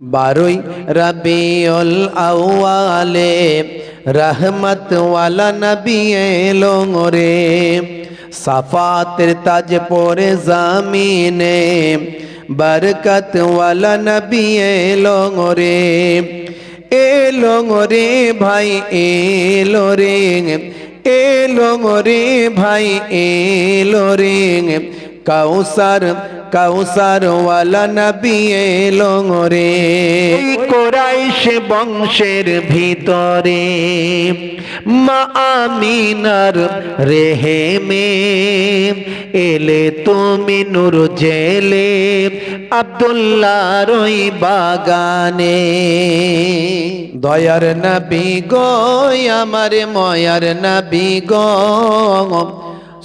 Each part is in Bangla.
বারোই রবিউল আউয়ালে, রহমত ওয়ালা নবী এলো রে সাফাতের তাজ পরে জামিনে, বরকত ওয়ালা নবী এলো রে এলো রে ভাই, এলো রে এলো রে ভাই, এলো রে। কাউসার কাউসার ওয়ালা নবী এলো রে। কোরাইশ বংশের ভিতরে মা আমিনার রেহে মে এলে তুমি নূর জেলে আব্দুল্লাহর ওই বাগানে। দয়ার নবী গো আমার ময়ার নবী গো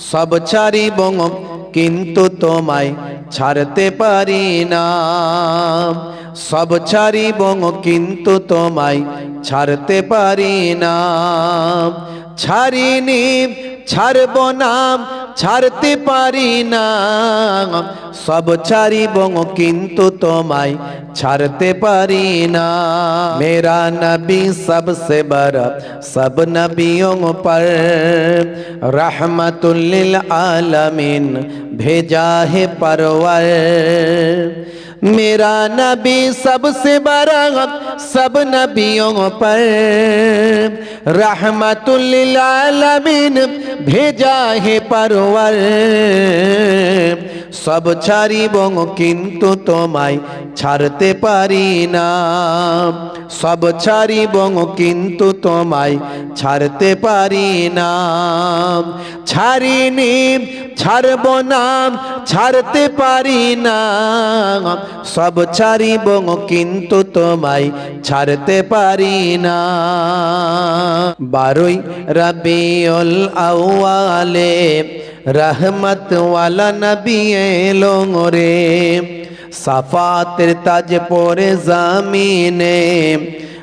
সব চারি ছাড়িব কিন্তু তোমায় ছাড়তে পারি না। সব ছাড়িব কিন্তু তোমায় ছাড়তে পারি না। ছাড়িনি, ছাড়ব না ছাড়তে পারি না সব ছাড়িব কিন্তু তোমায় ছাড়তে পারি না মেরা নবী सबसे बड़ा सब नबियों पर रहमतुल्लिल आलमीन भेजा है परवर मेरा नबी सबसे बड़ा सब नबियों पर। रहमतुल्लिल भेजा है परवर। সব ছাড়িব কিন্তু তোমায় ছাড়তে পারি না। সব ছাড়িব কিন্তু তোমায় ছাড়তে পারি না। ছাড়িনি, ছাড়ব না, ছাড়তে পারি না। সব ছাড়িব কিন্তু তোমায় ছাড়তে পারি না। বারোই রবিউল আউয়ালে রহমত নবী এলো রে সাফাতের তাজ পরে জামিনে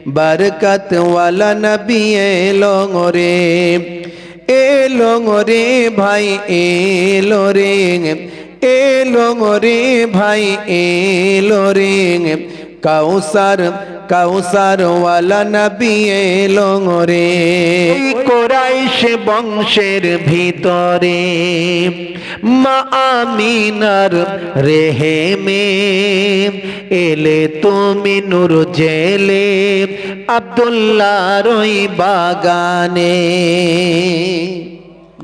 বরকত ওয়ালা নবী এলো রে এলো রে ভাই এলো রে এলো রে ভাই এলো রে কাউসার ওয়ালা নবী এলো রে কোরাইশ বংশের ভিতরে মা আমিনার রেহে মে এলে তুমি নূর জেলে আব্দুল্লাহর ওই বাগানে।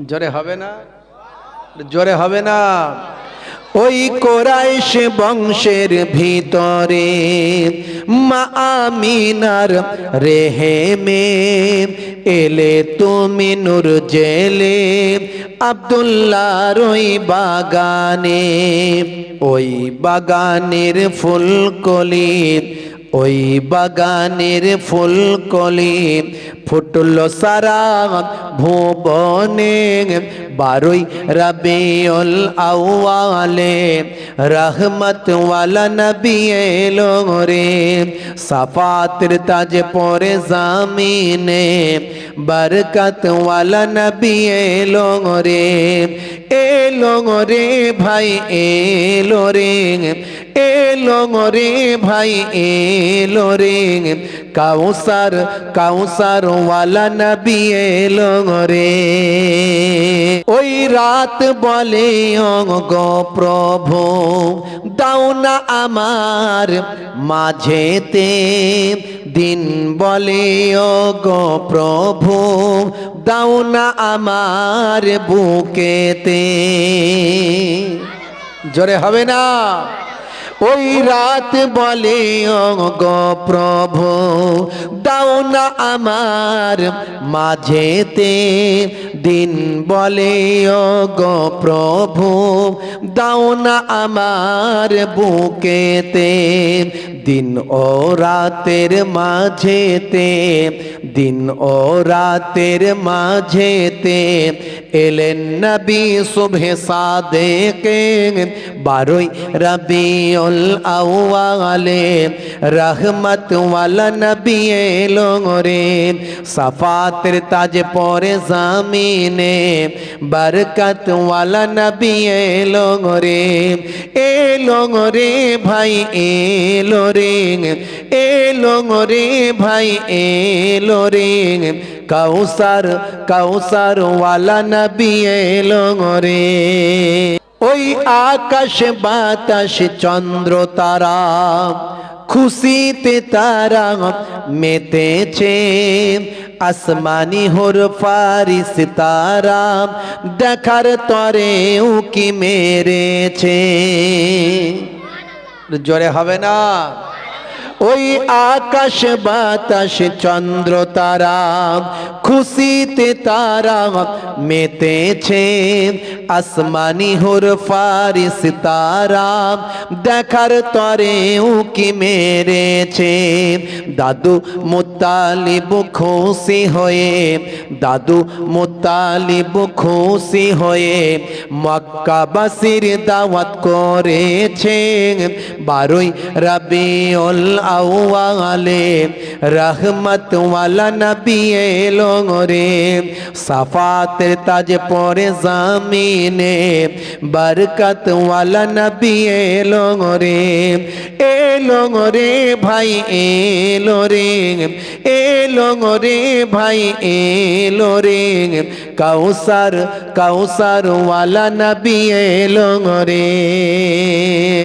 জোরে হবে না? জোরে হবে না? ওই কোরাইশ বংশের ভিতরে মা আমিনার রেহে মে এলে তুমি নূর জেলে আব্দুল্লাহর ওই বাগানে, ওই বাগানের ফুলকলি ওই বাগানের ফুলকলি ফুটল সারা ভুবনে। বারোই রবিউল আউয়ালে রহমত নবী রে। সাফাতের তাজ পরে জামিনে বরকত নবী রে। এলো রে ভাই, এলো রে। এলো রে ভাই, এলো রে। কাউসার কাউসার ওয়ালা নবী এলো রে ওই রাত বলে গো প্রভু, দাও না আমার মাঝেতে। দিন বলে ও গো প্রভু, দাও না আমার বুকেতে। জোরে হবে না? ওই রাত বলে গো প্রভু, দাও না আমার মাঝেতে। দিন বলে গো প্রভু, দাও না আমার বুকেতে। দিন ও রাতের মাঝেতে, দিন ও রাতের মাঝেতে এলেন নবী শুভে সাদেকে। বারোই রবিউল রবিউল আউয়ালে, রহমত ওয়ালা নবী এলো রে সাফাতের তাজ পরে জামিনে বরকত ওয়ালা নবী এলো রে এলো ভাই, এলো রে এলো রে ভাই, এলো রে। কাউসার কাউসার ওয়ালা নবী এলো ওই আকাশ বাতাস চন্দ্র তারা, খুশিতে তারা মেতেছে। আসমানি হোর ফারিস তারা, দেখার তরে উকি মেরেছে। জোরে হবে না। ওই আকাশ বাতাস চন্দ্র তারা, খুশিতে তারা মেতেছে। আসমানি হোর ফারিস তারা, দেখার তরে উকি মেরেছে। দাদু মুতালিব খুশি হয়ে, দাদু মুতালিব খুশি হয়ে মক্কাবাসীর দাওয়াত করেছে। বারোই রবিউল আউয়ালে, রহমত ওয়ালা নবী এলো রে সাফাতের তাজ পরে জামিনে, বরকত ওয়ালা নবী এলো রে এলো রে ভাই, এলো রে। এলো রে ভাই, এলো রে। কাউসার কাউসার ওয়ালা নবী এলো রে